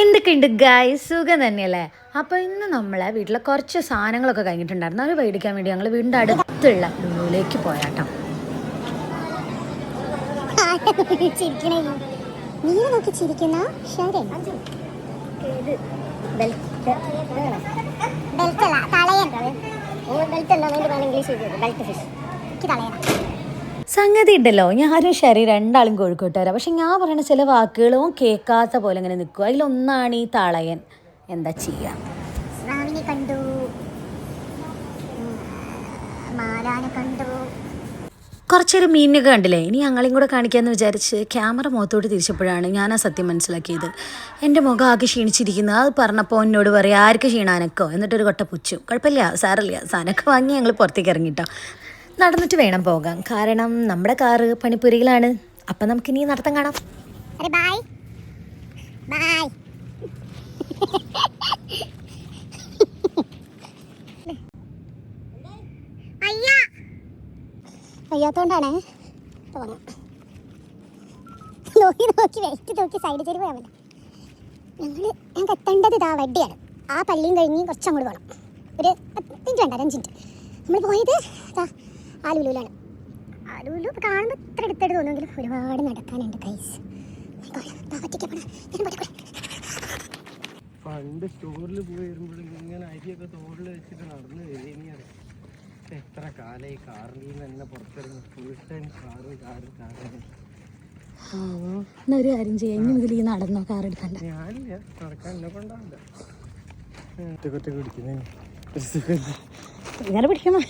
എന്തൊക്കെയുണ്ട് ഗായ് സുഖം തന്നെയല്ലേ? അപ്പോൾ ഇന്ന് നമ്മളെ വീട്ടിലെ കുറച്ച് സാധനങ്ങളൊക്കെ കഴിഞ്ഞിട്ടുണ്ടായിരുന്നു. അത് മേടിക്കാൻ വേണ്ടി ഞങ്ങൾ വീടിന്റെ അടുത്തുള്ള ലുലുവിലേക്ക് പോയാട്ടോ. ബെൽറ്റ്. അല്ല തളയൻ. ബെൽറ്റ് അല്ല അതിന്റെ ഇംഗ്ലീഷ് ബെൽറ്റ് ഫിഷ്. എനിക്ക് തളയന. സംഗതി ഉണ്ടല്ലോ. ഞാനും ശരി രണ്ടാളും കോഴിക്കോട്ടുകാരാ. പക്ഷെ ഞാൻ പറയുന്ന ചില വാക്കുകളും കേൾക്കാത്ത പോലെ ഇങ്ങനെ നിൽക്കും. അതിലൊന്നാണ് ഈ തളയൻ. എന്താ ചെയ്യാ? സ്രാവിനെ കണ്ടു. മാരാനെ കണ്ടു. കുറച്ചൊരു മീനിനൊക്കെ കണ്ടില്ലേ? ഇനി ഞങ്ങളെയും കൂടെ കാണിക്കാമെന്ന് വിചാരിച്ച് ക്യാമറ മുഖത്തോട്ട് തിരിച്ചപ്പോഴാണ് ഞാൻ ആ സത്യം മനസ്സിലാക്കിയത്. എന്റെ മുഖം ആകെ ക്ഷീണിച്ചിരിക്കുന്നത് അത് പറഞ്ഞപ്പോൾ എന്നോട് പറയാം ആർക്ക് ക്ഷീണാനക്കോ? എന്നിട്ടൊരു കൊട്ട പുച്ചു. കുഴപ്പമില്ല സാറല്ല സാധനമൊക്കെ വാങ്ങി ഞങ്ങൾ പുറത്തേക്ക് ഇറങ്ങിട്ടോ. നടന്നിട്ട് വേണം പോകാൻ. കാരണം നമ്മുടെ കാറ് പണിപ്പുരയിലാണ്. അപ്പം നമുക്കിനി നടത്തം കാണാം. നോക്കി നോക്കി സൈഡ് ഞങ്ങൾ എത്തേണ്ടത് ഇതാ ആ പള്ളിയും കഴിഞ്ഞ് കുറച്ച് അങ്ങോട്ട് പോകണം ഒരു പത്ത് മിനിറ്റ് വേണ്ട അഞ്ച് മിനിറ്റ്. നമ്മൾ പോയത് ഇതാ ആ ലുലുലാണ്. ആ ലുലു ഇപ്പൊ കാണുമ്പോൾ ഇത്ര എടുത്തിട്ട് തോന്നുമെങ്കിലും ഒരുപാട് നടക്കാനുണ്ട് കൈസ് പണ്ട് സ്റ്റോറിൽ പോയി വരുമ്പോഴും ഇങ്ങനെ അരിയൊക്കെ തോറിൽ വെച്ചിട്ട് നടന്നു വരുന്നത് എത്ര കാലമായി കാറിൽ നിന്ന് തന്നെ പുറത്തിറങ്ങി. Full time car car car. ഒരു കാര്യം ചെയ്യാം. ഇനി മുതൽ ഈ നടന്നോ കാർ എടുക്കണ്ട. ഞാനില്ല. നടക്കാൻ എന്നെ കൊണ്ടാവില്ല. ഒറ്റ കൊറ്റ കുടിക്കുന്നേ. ഇങ്ങനെ പിടിക്കുമ്പോൾ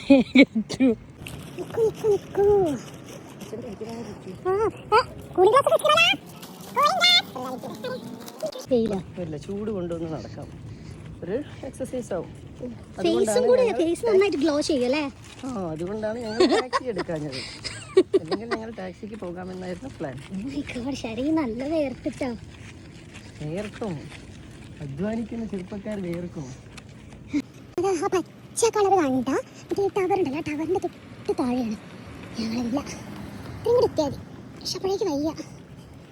ഇല്ല ചൂട് കൊണ്ടുവന്ന് നടക്കാം. ഒരു എക്സസൈസ് ആവും. ഫേസും കൂടെ ഫേസ് നന്നായിട്ട് ഗ്ലോ ചെയ്യല്ലേ ആ അതുകൊണ്ടാണ് ഞങ്ങൾ ടാക്സി എടുക്കാഞ്ഞത് അല്ലെങ്കിൽ ഞങ്ങൾ ടാക്സിക്ക് പോകാമെന്നായിരുന്നു പ്ലാൻ ശരീരം നല്ല വേർത്തിട്ടോ വേർക്കും. അധ്വാനിക്കുന്ന ചെറുപ്പക്കാർ വേർക്കും. പച്ച കളർ കണ്ട ടവർ ഉണ്ടല്ലോ ടവറിന്റെ തൊട്ട് താഴെയാണ്. ഞങ്ങളില്ല ഇങ്ങോട്ട് എത്തിയാൽ മതി. പക്ഷെ അപ്പോഴേക്ക് വയ്യ.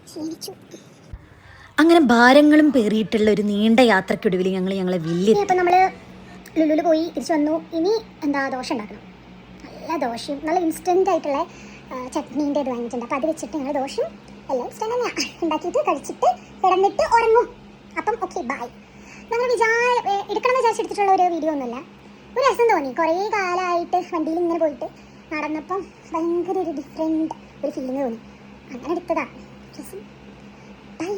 ക്ഷീണിച്ചു. അങ്ങനെ ഭാരങ്ങളും പേറിയിട്ടുള്ള ഒരു നീണ്ട യാത്രക്കൊടുവിൽ ഞങ്ങൾ ഞങ്ങളെ വലിയ അപ്പം നമ്മൾ ലുലുവിൽ പോയി തിരിച്ചു വന്നു. ഇനി എന്താ ദോശ ഉണ്ടാക്കണം? നല്ല ദോശയും നല്ല ഇൻസ്റ്റന്റ് ആയിട്ടുള്ള ചട്നീന്റെ ഇത് വാങ്ങിയിട്ടുണ്ട്. അപ്പോൾ അത് വെച്ചിട്ട് ഞങ്ങൾ ദോശയും എല്ലാം ഇൻസ്റ്റന്റ് തന്നെ ഉണ്ടാക്കിയിട്ട് കഴിച്ചിട്ട് കിടന്നിട്ട് ഉറങ്ങും. അപ്പം ഓക്കെ ബായ് ഞങ്ങൾ വിചാര എടുക്കണമെന്ന് എടുക്കണം വിചാരിച്ച് എടുത്തിട്ടുള്ള ഒരു വീഡിയോ ഒന്നുമല്ല. ഒരു രസം തോന്നി. കുറേ കാലമായിട്ട് വണ്ടിയിൽ ഇങ്ങനെ പോയിട്ട് നടന്നപ്പം ഭയങ്കര ഒരു ഡിഫറെന്റ് ഒരു ഫീലിംഗ് തോന്നി. അങ്ങനെ എടുത്തതാണ് ബൈ